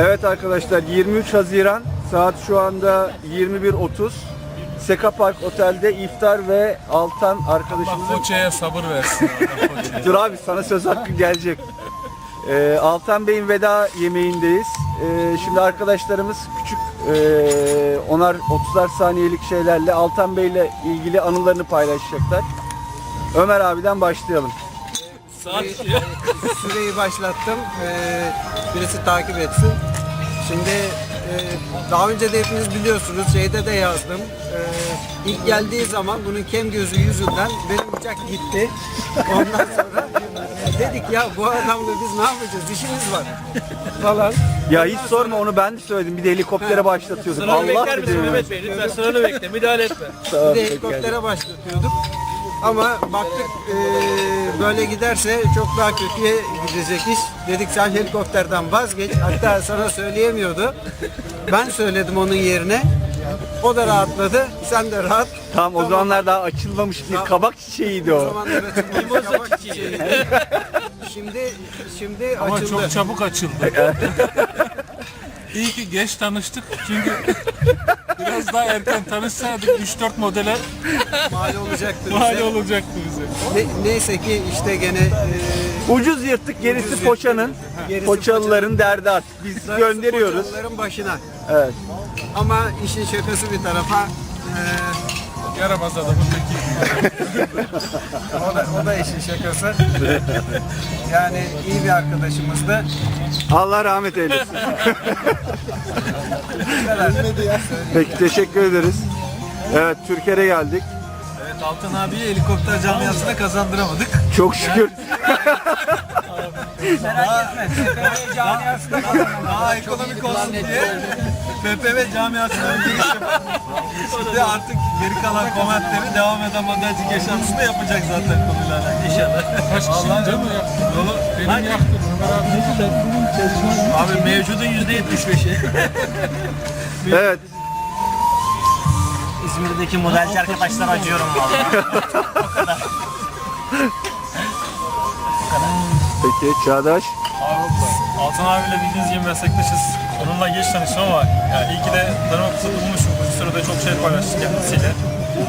Evet arkadaşlar 23 Haziran saat şu anda 21.30. Seka Park Otel'de iftar ve Altan Allah arkadaşımızın Foça'ya sabır versin. Dur abi sana söz hakkı gelecek. Ee, Altan Bey'in veda yemeğindeyiz. Ee, şimdi arkadaşlarımız küçük e, onar 30'lar saniyelik şeylerle Altan Bey'le ilgili anılarını paylaşacaklar. Ömer abiden başlayalım. Saat Süreyi başlattım. Ee, birisi takip etsin. Şimdi e, daha önce de hepiniz biliyorsunuz şeyde de yazdım. Ee, ilk geldiği zaman bunun kem gözü yüzünden benim uçak gitti. Ondan sonra e, dedik ya bu adamla biz ne yapacağız? İşimiz var falan. Ya hiç sorma onu ben de söyledim. Bir de helikoptere başlatıyorduk. Sıranı Allah bekler misin. Mehmet Bey? Lütfen sıranı bekle. Müdahale etme. Tamam, Bir de peki, helikoptere başlatıyorduk. Ama baktık e, böyle giderse çok daha kötüye gidecek iş. Dedik sen helikopterden vazgeç. Hatta sana söyleyemiyordu. Ben söyledim onun yerine. O da rahatladı. Sen de rahat. Tamam o zamanlar daha açılmamış bir kabak çiçeğiydi O o. zaman evet, kabak çiçeğiydi. Şimdi şimdi Ama açıldı. çok çabuk açıldı. İyi ki geç tanıştık çünkü biraz daha erken tanışsaydık 3-4 modele mal olacaktı. bize. mal olacaktı bize. Ne- neyse ki işte gene e, Ucuz yırttık gerisi poçanın. Gerisi Poçalıların derdi artık. Biz gönderiyoruz. Poçalıların başına. Evet. Ama işin şakası bir tarafa e, Yaramaz adamın teki. O da, o da işin şakası. yani iyi bir arkadaşımızdı. Allah rahmet eylesin. Peki teşekkür ederiz. Evet Türkiye'ye geldik. Evet Altan abiyi helikopter camiasına kazandıramadık. Çok şükür. Daha ekonomik olsun diye PPV camiasına bir giriş yapalım. Şimdi artık geri kalan komentleri devam eden modelcilik yaşantısında yapacak zaten konuyla alakalı. İnşallah. Kaç kişinin canı yaktı? Dolu benim yaktı. Abi. Abi mevcudun %75'i. Evet. İzmir'deki modelci arkadaşlar acıyorum vallahi. Peki Çağdaş. Abi, Altan abiyle bildiğiniz gibi meslektaşız. Onunla geç tanıştım ama ya iyi ki de tanıma fırsatı bulmuşum. Bu sırada çok şey paylaştık kendisiyle.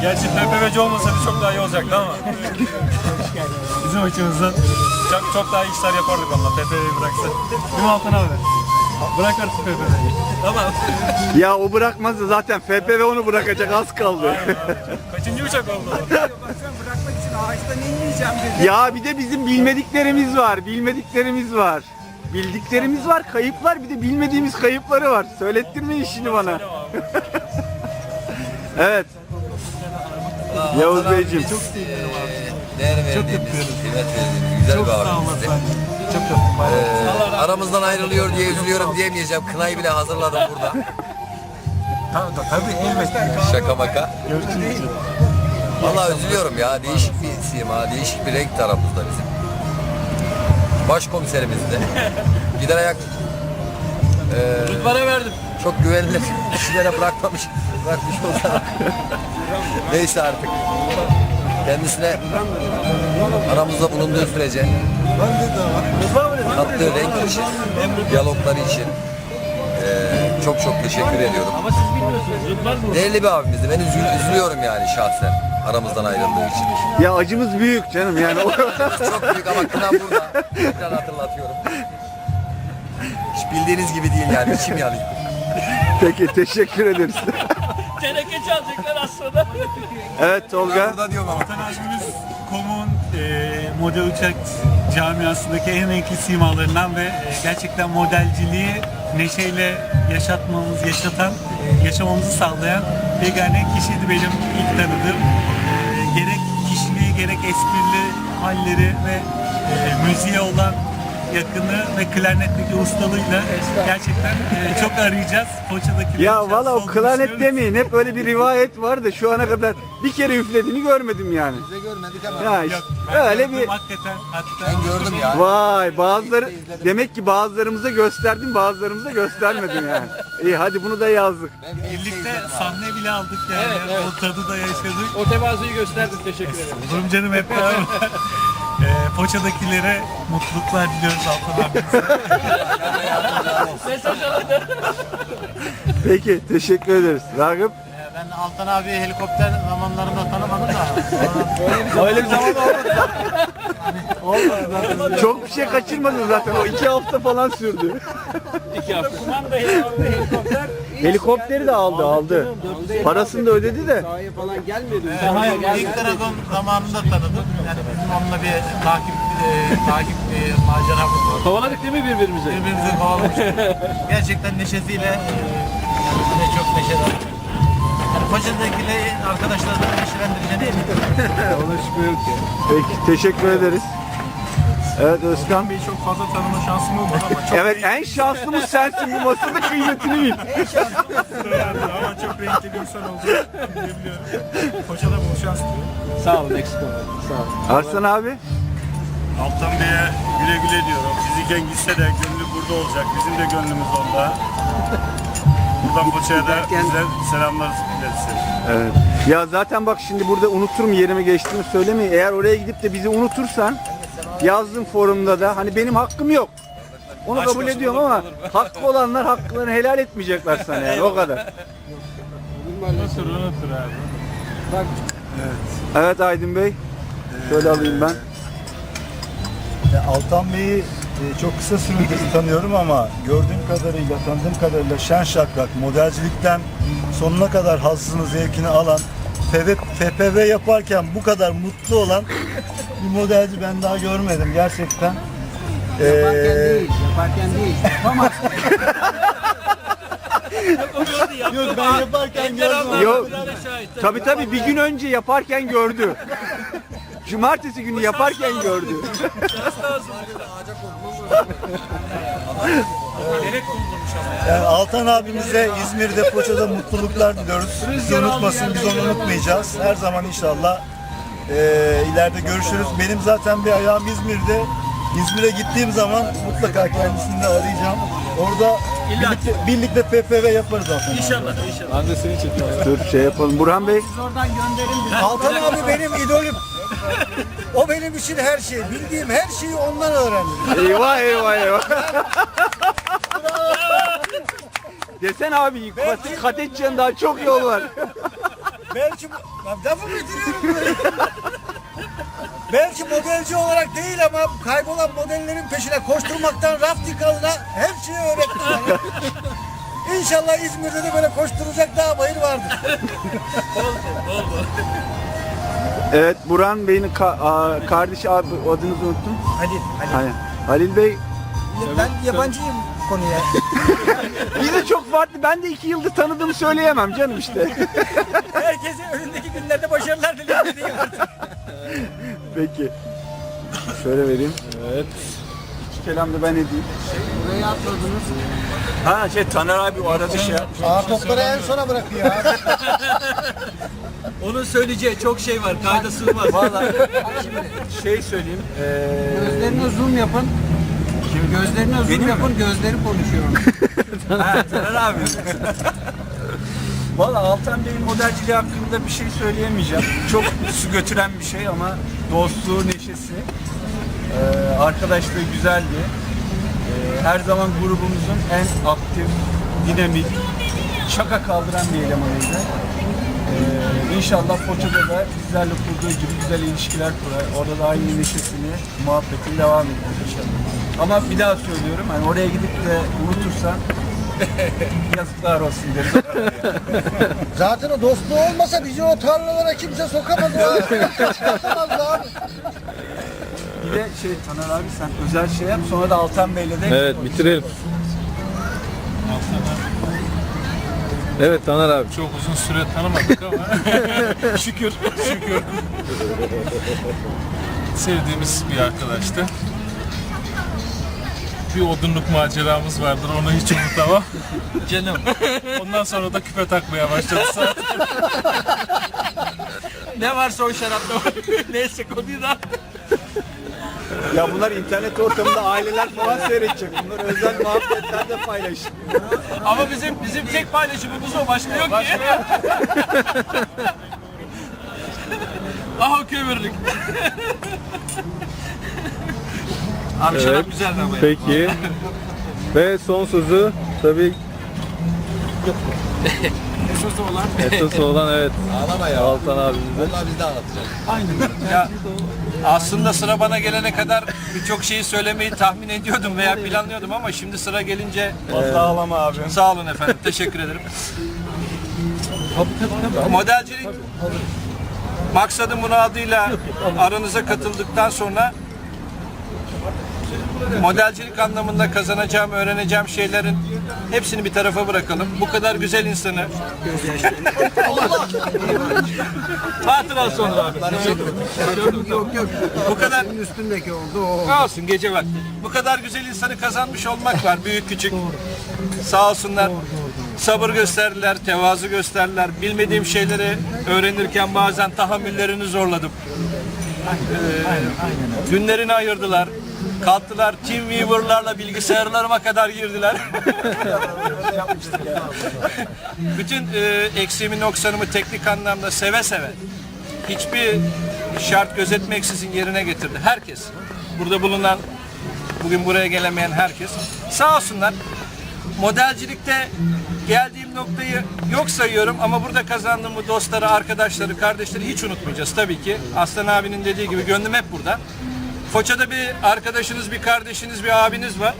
Gerçi PPV'ci olmasaydı çok daha iyi olacaktı ama. Bizim açımızdan çok, çok daha iyi işler yapardık onunla PPV'yi bıraksa. Değil mi Altan abi? Bırakarız PPV'yi. Tamam. Ya o bırakmaz da zaten FPV onu bırakacak az kaldı. Kaçıncı uçak oldu o? bırakmak için ağaçtan inmeyeceğim dedi. ya bir de bizim bilmediklerimiz var. Bilmediklerimiz var. Bildiklerimiz var, kayıplar bir de bilmediğimiz kayıpları var. Söylettirme işini bana. evet. Yavuz Beyciğim. değer verdiğimiz, kıymet verdiğimiz güzel Çok bir abimizdi. Çok çok. Ee, aramızdan ayrılıyor diye üzülüyorum diyemeyeceğim. Kınayı bile hazırladım burada. Tabii, tabii elbette. Şaka maka. Vallahi üzülüyorum ya. Değişik bir sima, değişik bir renk aramızda bizim. Başkomiserimiz de. Gider ayak ee, Para verdim. çok güvenilir kişilere bırakmamış, bırakmış olsa. Neyse artık. Kendisine aramızda bulunduğu sürece kattığı renk için, diyalogları için eee, çok çok teşekkür ediyorum. Ama siz bilmiyorsunuz. Rıdvan bu. Değerli bir abimizdi. Ben üzül- üzülüyorum yani şahsen aramızdan ayrıldığı için. Ya acımız büyük canım yani. Çok büyük ama kına burada. Tekrar hatırlatıyorum. Hiç bildiğiniz gibi değil yani. İçim yanıyor. Peki teşekkür ederiz. Teneke çalacaklar aslında. Evet Tolga. Burada diyorum ama. Kom'un e, model uçak camiasındaki en renkli simalarından ve e, gerçekten modelciliği neşeyle yaşatmamız, yaşatan, yaşamamızı sağlayan yegane kişiydi benim ilk tanıdığım. E, gerek kişiliği, gerek esprili halleri ve e, müziğe olan yakını ve klarnetteki ustalığıyla gerçekten e, çok arayacağız. Foça'daki Ya valla o klarnet demeyin. Hep öyle bir rivayet var da şu ana kadar bir kere üflediğini görmedim yani. Biz de görmedik ama. Ya işte öyle bir Hakikaten hatta Ben gördüm ya. Vay bazıları demek ki bazılarımıza gösterdim bazılarımıza göstermedim yani. İyi hadi bunu da yazdık. Ben Birlikte sahne bile aldık yani. Evet, evet. O tadı da yaşadık. O tevazuyu gösterdim. Teşekkür ederim. Durum canım hep beraber. Ee, Foça'dakilere mutluluklar diliyoruz Altan abimize. Mesaj alındı. Peki teşekkür ederiz. Ragıp Ben Altan abi helikopter zamanlarında tanımadım da. öyle bir zaman olmadı. Çok bir şey kaçırmadın zaten. O iki hafta falan sürdü. Kumandayı aldı helikopter. Helikopteri de aldı aldı. Parasını da ödedi de. Sahaya falan gelmedi. Ben ilk Dragon zamanında tanıdım. Yani bizim onunla bir takip e, takip e, maceramız var. Kovaladık değil mi birbirimizi? Birbirimizi kovalamıştık. Gerçekten neşesiyle e, yani çok neşeli. Yani Foça'dakileri arkadaşlarla neşelendireceğine eminim. Peki teşekkür ederiz. Evet Özkan. Bey'i çok fazla tanıma şansım olmadı ama çok Evet en şanslımız sensin bu masada kıymetini bil. yani ama çok renkli bir insan olduğunu bilebiliyorum. Koçada bol şans diliyorum. Sağ olun eksik olmayın. Sağ olun. Arslan abi. Altan Bey'e güle güle diyorum. Fiziken gitse de gönlü burada olacak. Bizim de gönlümüz onda. Buradan Foça'ya da güzel selamlar iletsin. Evet. Ya zaten bak şimdi burada unuturum yerime geçtiğimi söylemeyi. Eğer oraya gidip de bizi unutursan yazdığım forumda da hani benim hakkım yok. Onu kabul ediyorum ama hakkı olanlar haklarını helal etmeyecekler sana yani o kadar. Unutur unutur abi. Evet Aydın Bey. Şöyle alayım ben. Altan Bey'i e, çok kısa süredir tanıyorum ama gördüğüm kadarıyla, tanıdığım kadarıyla şen şakrak, modelcilikten sonuna kadar hazzını, zevkini alan, PV, FPV yaparken bu kadar mutlu olan bir modelci ben daha görmedim gerçekten. Yaparken Ee, değil, yaparken değil. Ama yok ben yaparken gördüm. Yok. Tabi tabi bir gün önce yaparken gördü. Cumartesi günü yaparken gördü. Yani Altan abimize İzmir'de Foça'da mutluluklar diliyoruz. Bizi unutmasın, biz onu unutmayacağız. Her zaman inşallah eee, ileride görüşürüz. Benim zaten bir ayağım İzmir'de. İzmir'e gittiğim zaman mutlaka kendisini de arayacağım. Orada birlikte, birlikte PPV yaparız zaten. İnşallah inşallah. Dur şey yapalım. Burhan Bey. Altan abi benim idolüm. O benim için her şey. Bildiğim her şeyi ondan öğrendim. Eyvah eyvah eyvah. Desen abi kat, kat edeceğin daha çok yol var. Belki Lan lafı bitiriyorum burayı. Belki modelci olarak değil ama kaybolan modellerin peşine koşturmaktan rafting alına her şeyi öğretmiş bana. İnşallah İzmir'de de böyle koşturacak daha bayır vardır. Evet Burhan Bey'in ka- a- kardeşi abi adınızı unuttum. Halil, Halil. Halil Bey Ben yabancıyım konuya. bize çok farklı. Ben de iki yıldır tanıdığımı söyleyemem canım işte. Herkese önündeki günlerde başarılar dilerim. Peki. Şöyle vereyim. Evet. İki kelam da ben edeyim. buraya atladınız. Ha şey Taner abi o arada şey yapmış. Aa topları en sona bırakıyor abi. Onun söyleyeceği çok şey var. Kayda sığmaz. Valla şey söyleyeyim. Ee, Gözlerine zoom yapın. Gözlerine zoom Benim mi? yapın, gözleri konuşuyor. ha, Taner abi. Valla Altan Bey'in modelciliği hakkında bir şey söyleyemeyeceğim. Çok su götüren bir şey ama dostluğu, neşesi, arkadaşlığı güzeldi. Her zaman grubumuzun en aktif, dinamik, şaka kaldıran bir elemanıydı. Ee, inşallah Foça'da da bizlerle kurduğu gibi güzel ilişkiler kurar. Orada da aynı neşesini, muhabbetini devam ettirir inşallah. Ama bir daha söylüyorum, hani oraya gidip de unutursan yazıklar olsun derim. Zaten o dostluğu olmasa bizi o tarlalara kimse sokamaz. Abi. Bir de şey Taner abi sen özel şey yap sonra da Altan Bey'le de Evet bitirelim. Evet Taner abi. Çok uzun süre tanımadık ama şükür şükür. Sevdiğimiz bir arkadaştı. Bir odunluk maceramız vardır onu hiç unutamam. Canım. Ondan sonra da küpe takmaya başladı zaten. Ne varsa o şarapta var. Neyse konuyu da. Ya bunlar internet ortamında aileler falan seyredecek. Bunlar özel muhabbetlerde paylaşın. Ama bizim bizim tek paylaşımımız o başka yok ki. Aha kömürlük. Abi Evet. şarap güzeldi ama ya. Peki. Ve son sözü tabii Esas olan evet. Ağlama ya. Altan abimize. Vallahi biz de anlatacağız. Ya aslında sıra bana gelene kadar birçok şeyi söylemeyi tahmin ediyordum veya planlıyordum ama şimdi sıra gelince Fazla ağlama abi. sağ olun efendim. Teşekkür ederim. Modelcilik maksadım muradıyla aranıza katıldıktan sonra modelcilik anlamında kazanacağım, öğreneceğim şeylerin hepsini bir tarafa bırakalım. Bu kadar güzel insanı Hatırası olur abi. Yok yok. Bu kadar Üstündeki oldu o. Olsun gece vakti. Bu kadar güzel insanı kazanmış olmak var. Büyük küçük. Sağ olsunlar. Sabır gösterdiler, tevazu gösterdiler. Bilmediğim şeyleri öğrenirken bazen tahammüllerini zorladım. Ee, günlerini ayırdılar. Kalktılar Teamweaver'larla bilgisayarlarıma kadar girdiler. Bütün e, eksiğimi noksanımı teknik anlamda seve seve hiçbir şart gözetmeksizin yerine getirdi. Herkes. Burada bulunan bugün buraya gelemeyen herkes. Sağ olsunlar. Modelcilikte geldiğim noktayı yok sayıyorum ama burada kazandığım bu dostları, arkadaşları, kardeşleri hiç unutmayacağız tabii ki. Aslan abinin dediği gibi gönlüm hep burada. Foça'da bir arkadaşınız, bir kardeşiniz, bir abiniz var.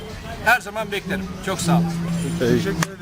Her zaman beklerim. Çok sağ olun. Teşekkür